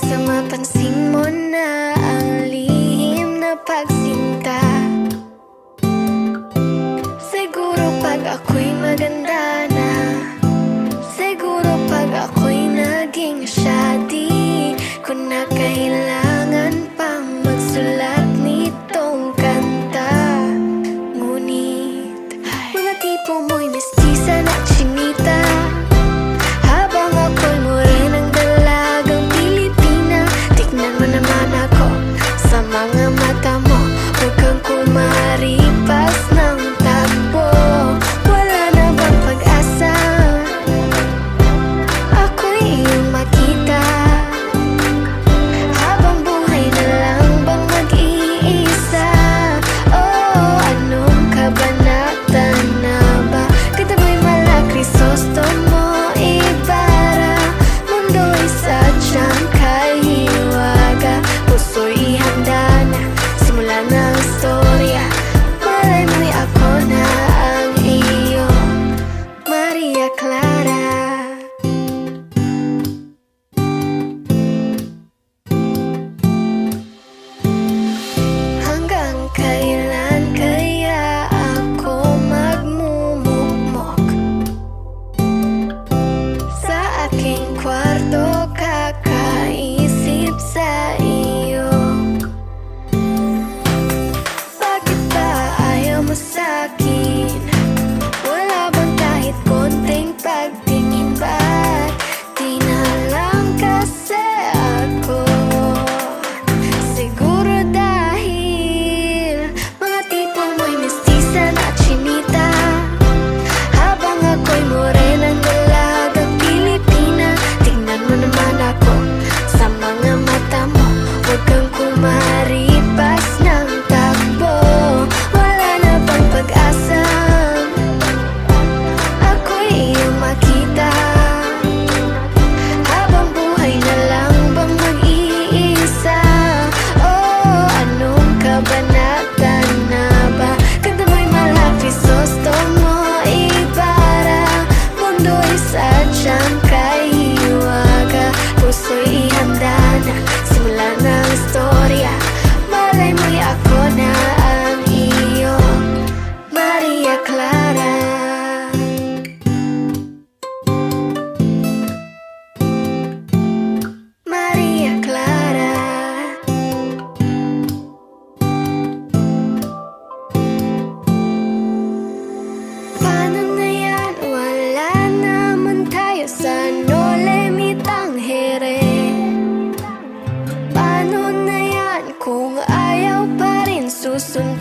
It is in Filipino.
Sa mapansin mo na ang lihim na pagsinta. Siguro pag ako'y maganda na. Siguro pag ako'y naging siya Di ko na kailangan pang magsulat nitong kanta. Ngunit mga tipo mo'y mestiza che in quarto. listen